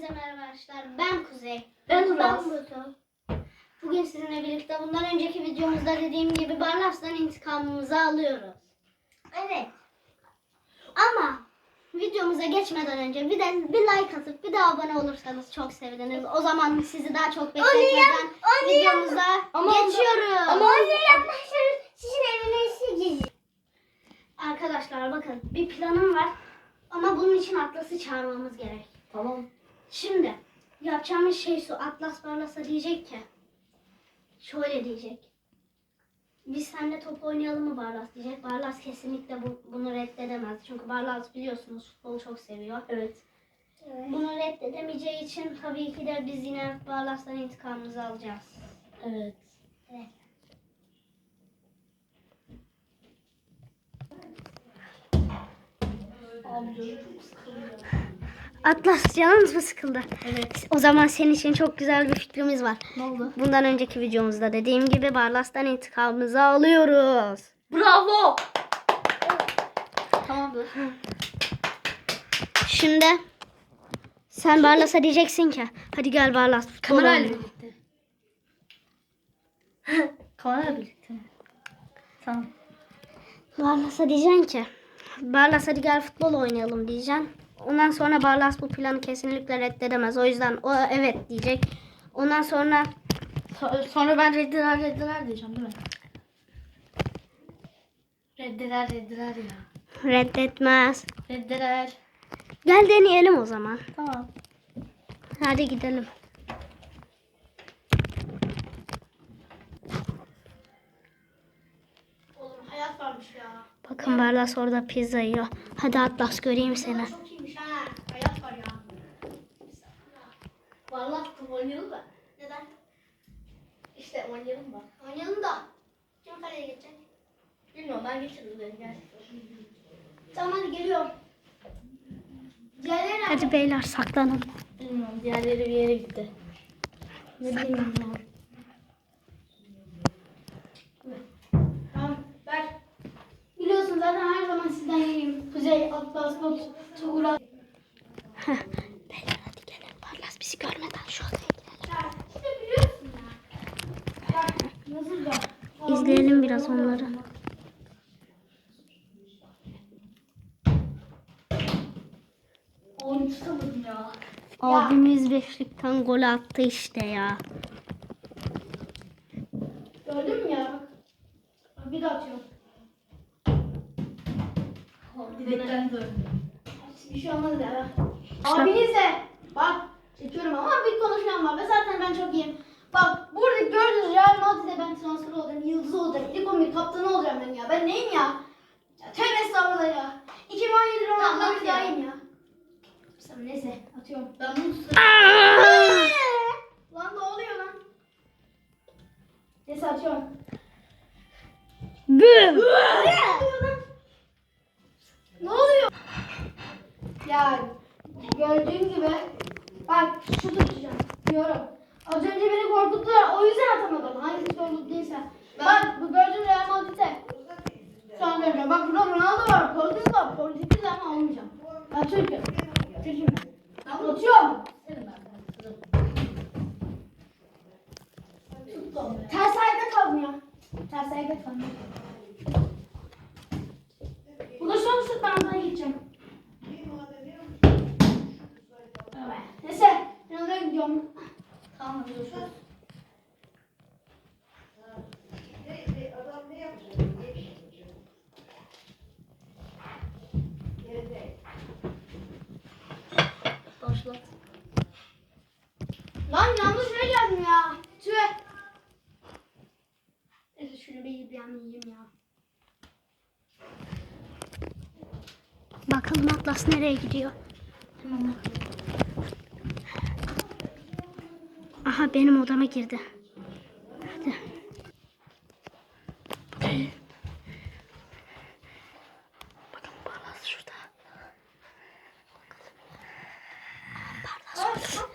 Herkese merhaba arkadaşlar. Ben Kuzey. Ben Uras. Bugün sizinle birlikte bundan önceki videomuzda dediğim gibi Barlas'tan intikamımızı alıyoruz. Evet. Ama videomuza geçmeden önce bir de bir like atıp bir de abone olursanız çok seviniriz. O zaman sizi daha çok bekletmeden videomuza Ama geçiyoruz. Ama onu yapmazsanız sizin evinize gidin. Arkadaşlar bakın bir planım var. Ama bunun için Atlas'ı çağırmamız gerek. Tamam. Şimdi yapacağımız şey şu Atlas Barlas'a diyecek ki şöyle diyecek. Biz seninle top oynayalım mı Barlas diyecek. Barlas kesinlikle bu, bunu reddedemez. Çünkü Barlas biliyorsunuz futbolu çok seviyor. Evet. Bunu reddedemeyeceği için tabii ki de biz yine Barlas'tan intikamımızı alacağız. Evet. Evet. Abi çok sıkılıyor. Atlas canınız mı sıkıldı? Evet. O zaman senin için çok güzel bir fikrimiz var. Ne oldu? Bundan önceki videomuzda dediğim gibi Barlas'tan intikamımızı alıyoruz. Bravo. Tamamdır. Şimdi sen Barlas'a diyeceksin ki hadi gel Barlas. Kamerayla oynayalım." birlikte. Kamerayla birlikte. Tamam. Barlas'a diyeceksin ki Barlas hadi gel futbol oynayalım diyeceksin. Ondan sonra Barlas bu planı kesinlikle reddedemez. O yüzden o evet diyecek. Ondan sonra So- Sonra ben reddiler reddiler diyeceğim değil mi? Reddiler reddiler ya. reddetmez. Reddiler. Gel deneyelim o zaman. Tamam. Hadi gidelim. Oğlum hayat varmış ya. Bakın Barlas orada pizza yiyor. Hadi Atlas göreyim seni. Çok iyiymiş ha. Hayat var ya. Vallahi top oynayalım da. Neden? İşte oynayalım da. Oynayalım da. Kim kaleye geçecek? Bilmiyorum ben geçiririm beni gel. Tamam hadi geliyorum. Diğerleri Hadi beyler saklanın. Bilmiyorum diğerleri bir yere gitti. Ne bileyim ya. Tamam ver. Biliyorsun zaten her zaman sizden yeniyim. Kuzey, Atlas, Bot, Tuğra. Bizi görmeden şu odaya girelim. İzleyelim biraz onları. Abimiz beşlikten gol attı işte ya. Gördün mü ya? Bir daha atıyorum. Direkten döndü. Bir şey olmaz ya. Abinizle bak çekiyorum ama bir konuşmam var ve zaten ben çok iyiyim. Bak burada gördüğünüz Real Madrid'de ben transfer olacağım, yıldız olacağım, ilk 11 kaptanı olacağım ben ya. Ben neyim ya? ya tövbe estağfurullah ya. 2017 Tamam, Ronaldo'dan bir ya. dahayım ya. Sen neyse atıyorum. Ben bunu Lan ne oluyor lan? Neyse atıyorum. Büm. Ne oluyor lan? Ne oluyor? Ya gördüğün gibi bak şu tutacağım diyorum. Az önce beni korkuttular o yüzden atamadım. Hangisi korkuttuysa. Bak bu gördüğün Real Madrid'e. Şu an. Bak burada Ronaldo var. Portekiz var. Portekiz ama olmayacağım. Ben Türk'üm. Türk'üm ben. Ben. Tuttum. Ters ayakta kaldım ya. Ters ayakta kaldım. Bu da son şut ben daha gideceğim. Evet. Neyse ben oraya gidiyorum. Tamam görüşürüz. Başlat. Lan yanlış yere geldim ya. Tüh. Neyse şunu bir yiyeyim ya. Bakalım Atlas nereye gidiyor? Tamam. Aha benim odama girdi. Hadi. Bakın Barlas şurada. Barlas orada.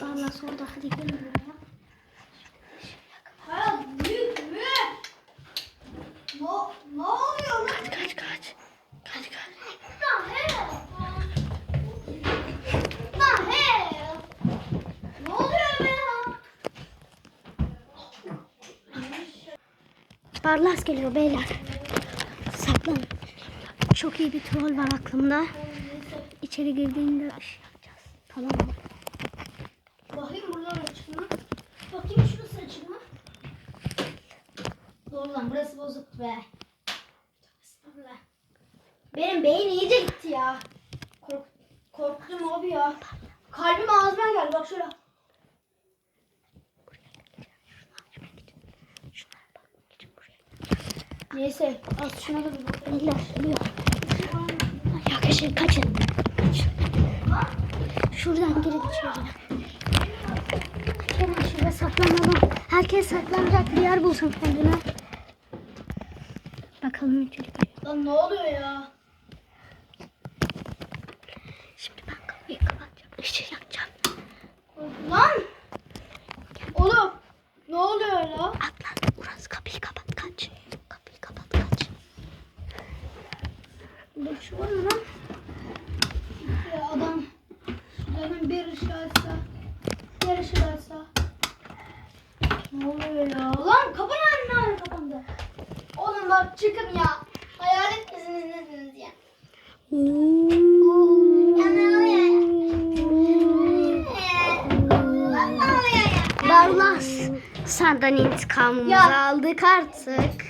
Barlas orada. Hadi gelin Barlas geliyor beyler. Saklan. Çok iyi bir troll var aklımda. İçeri girdiğinde iş yapacağız. Tamam mı? Bakayım buradan açık? Bakayım şurası açık mı? Doğru lan burası bozuk be. Benim beyin iyice gitti ya. Kork korktum abi ya. Kalbim ağzıma geldi bak şöyle. Neyse az şuna da. Beyler geliyor. Arkadaşlar kaçın. Kaçın. Şuradan girin içeri. Hemen şurada saklanalım. Herkes saklanacak bir yer bulsun kendine. Bakalım içeri. Lan ne oluyor ya? Şimdi ben kapıyı kapatacağım. Işığı yakacağım. Lan! Oğlum ne oluyor la? Atlan. Uras kapıyı kapat kaç. Kapıyı kapat kaç. Burada bir şey var mı lan? Ya adam şuradan ışığı açsa. Ne oluyor ya? Lan kapı nerede? Nerede kapandı? Oğlum bak çıkın ya. Hayalet misiniz nesiniz ya? Ya? Barlas. Senden intikamımızı Ya. aldık artık.